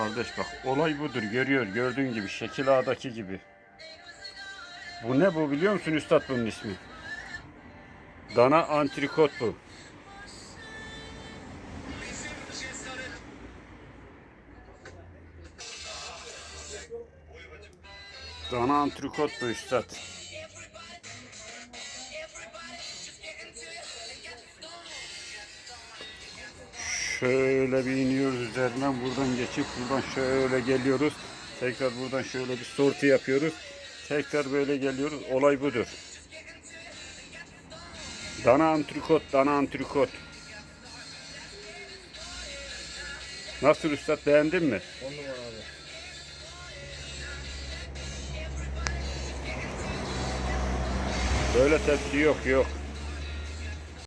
Kardeş bak olay budur görüyor gördüğün gibi şekil ağdaki gibi. Bu ne bu biliyor musun üstad bunun ismi? Dana antrikot bu. Dana antrikot bu üstad. Şöyle bir iniyoruz üzerinden buradan geçip buradan şöyle geliyoruz. Tekrar buradan şöyle bir sortu yapıyoruz. Tekrar böyle geliyoruz. Olay budur. Dana antrikot, dana antrikot. Nasıl üstad beğendin mi? On numara abi. Böyle tepki yok yok.